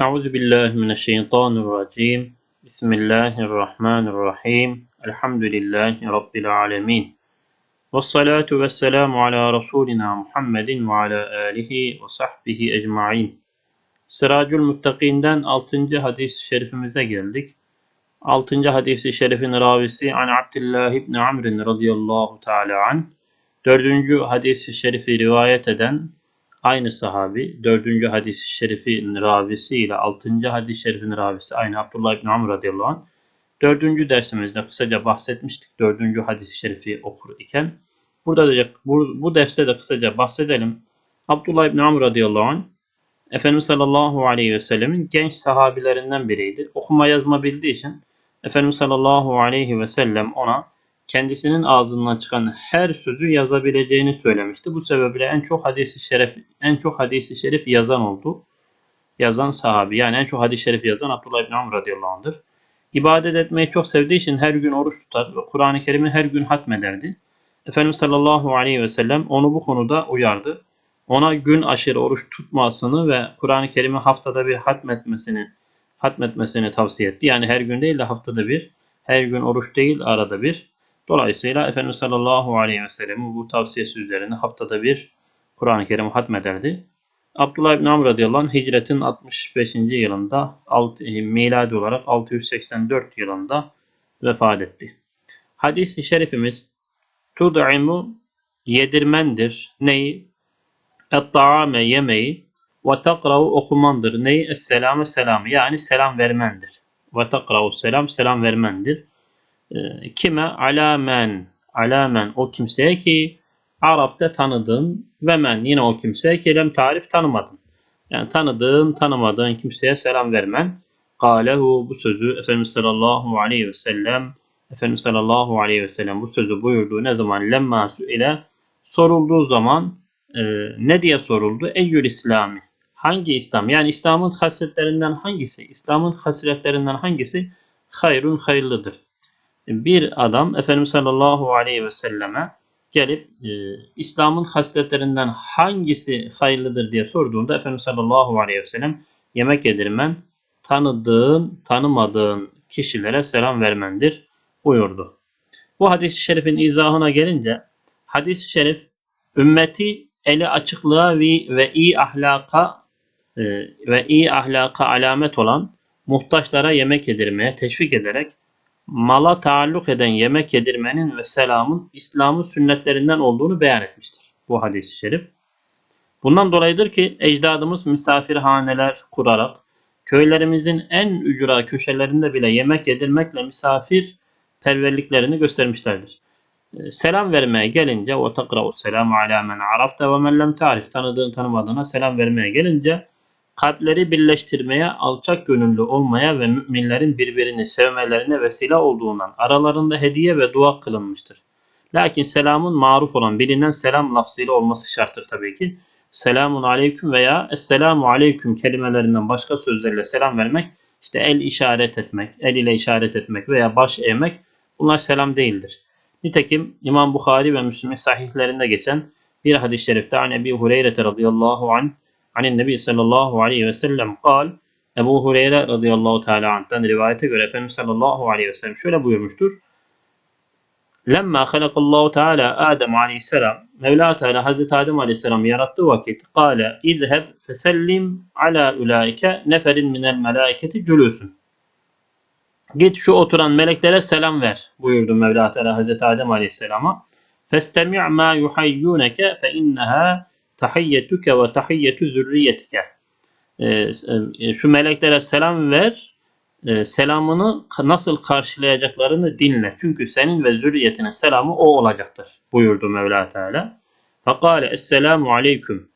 Euzu billahi mineşşeytanirracim. Bismillahirrahmanirrahim. Elhamdülillahi rabbil alamin. Ves salatu ves selamu ala rasulina Muhammedin ve ala alihi ve sahbihi ecmaîn. Siracül Muttakin'den 6. hadis-i şerifimize geldik. 6. hadis-i şerifin ravisi an Abdullah ibn Amr radıyallahu teala an. 4. hadis-i şerifi rivayet eden aynı sahabi, 4. hadis-i şerifin ravisi ile 6. hadis-i şerifin ravisi aynı Abdullah ibn Amr radıyallahu anh. 4. dersimizde kısaca bahsetmiştik 4. hadis-i şerifi okur iken. Burada da bu, bu derste de kısaca bahsedelim. Abdullah ibn Amr radıyallahu anh Efendimiz sallallahu aleyhi ve sellemin genç sahabilerinden biriydi. Okuma yazma bildiği için Efendimiz sallallahu aleyhi ve sellem ona kendisinin ağzından çıkan her sözü yazabileceğini söylemişti. Bu sebeple en çok hadisi şerif en çok hadisi şerif yazan oldu. Yazan sahabi yani en çok hadis-i şerif yazan Abdullah ibn Amr radıyallahu anh'dır. İbadet etmeyi çok sevdiği için her gün oruç tutar ve Kur'an-ı Kerim'i her gün hatmederdi. Efendimiz sallallahu aleyhi ve sellem onu bu konuda uyardı. Ona gün aşırı oruç tutmasını ve Kur'an-ı Kerim'i haftada bir hatmetmesini hatmetmesini tavsiye etti. Yani her gün değil de haftada bir, her gün oruç değil arada bir. Dolayısıyla Efendimiz sallallahu aleyhi ve sellem'in bu tavsiyesi üzerine haftada bir Kur'an-ı Kerim hatmederdi. Abdullah ibn Amr radıyallahu anh hicretin 65. yılında miladi olarak 684 yılında vefat etti. Hadis-i şerifimiz tud'imu yedirmendir. Neyi? Et-ta'ame yemeği ve takra'u okumandır. Neyi? Es-selame selamı yani selam vermendir. Ve takra'u selam selam vermendir. Ee, kime? Alamen. Alamen o kimseye ki Araf'ta tanıdığın ve men yine o kimseye ki lem tarif tanımadın. Yani tanıdığın tanımadığın kimseye selam vermen. Kalehu bu sözü Efendimiz sallallahu aleyhi ve sellem Efendimiz sallallahu aleyhi ve sellem bu sözü buyurduğu ne zaman lemma ile sorulduğu zaman e, ne diye soruldu? Eyyül İslami. Hangi İslam? Yani İslam'ın hasletlerinden hangisi? İslam'ın hasletlerinden hangisi? Hayrun hayırlıdır bir adam Efendimiz sallallahu aleyhi ve selleme gelip e, İslam'ın hasletlerinden hangisi hayırlıdır diye sorduğunda Efendimiz sallallahu aleyhi ve sellem yemek yedirmen tanıdığın, tanımadığın kişilere selam vermendir buyurdu. Bu hadis-i şerifin izahına gelince hadis-i şerif ümmeti eli açıklığa ve, iyi ahlaka e, ve iyi ahlaka alamet olan muhtaçlara yemek yedirmeye teşvik ederek mala taalluk eden yemek yedirmenin ve selamın İslam'ın sünnetlerinden olduğunu beyan etmiştir bu hadis-i şerif. Bundan dolayıdır ki ecdadımız misafirhaneler kurarak köylerimizin en ücra köşelerinde bile yemek yedirmekle misafir perverliklerini göstermişlerdir. Ee, selam vermeye gelince o takra'u selamu ala men arafta ve men lem tarif tanıdığın tanımadığına selam vermeye gelince kalpleri birleştirmeye, alçak gönüllü olmaya ve müminlerin birbirini sevmelerine vesile olduğundan aralarında hediye ve dua kılınmıştır. Lakin selamın maruf olan bilinen selam lafzıyla olması şarttır tabii ki. Selamun aleyküm veya esselamu aleyküm kelimelerinden başka sözlerle selam vermek, işte el işaret etmek, el ile işaret etmek veya baş eğmek bunlar selam değildir. Nitekim İmam Bukhari ve Müslim'in sahihlerinde geçen bir hadis-i şerifte an Ebi Hureyre radıyallahu anh Anin Nebi sallallahu aleyhi ve sellem kal Ebu Hureyre radıyallahu teala anh'tan rivayete göre Efendimiz sallallahu aleyhi ve sellem şöyle buyurmuştur. Lemma halakallahu teala Adem aleyhisselam Mevla Teala Hazreti Adem aleyhisselam yarattığı vakit kâle idheb fesellim ala ulaike neferin minel melaiketi cülüsün. Git şu oturan meleklere selam ver buyurdu Mevla Teala Hazreti Adem aleyhisselama. Festemi' ma yuhayyuneke fe inneha tahiyyetuke ve tahiyyetu zürriyetike. Ee, e, şu meleklere selam ver, e, selamını nasıl karşılayacaklarını dinle. Çünkü senin ve zürriyetinin selamı o olacaktır buyurdu Mevla Teala. Fekale Esselamu Aleyküm.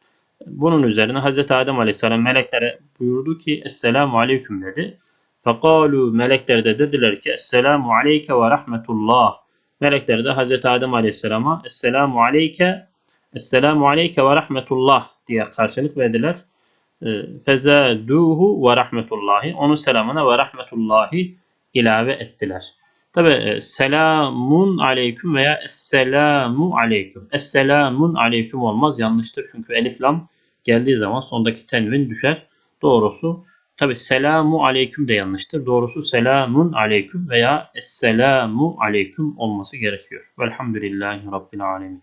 Bunun üzerine Hz. Adem Aleyhisselam meleklere buyurdu ki Esselamu Aleyküm dedi. Fekalu melekler de dediler ki Esselamu Aleyke ve Rahmetullah. Melekler de Hz. Adem Aleyhisselam'a Esselamu Aleyke Esselamu aleyke ve rahmetullah diye karşılık verdiler. Ee, Fezaduhu ve rahmetullahi. Onun selamına ve rahmetullahi ilave ettiler. Tabi e, selamun aleyküm veya esselamu aleyküm. Esselamun aleyküm olmaz yanlıştır çünkü elif lam geldiği zaman sondaki tenvin düşer. Doğrusu Tabi selamu aleyküm de yanlıştır. Doğrusu selamun aleyküm veya esselamu aleyküm olması gerekiyor. Velhamdülillahi Rabbil alemin.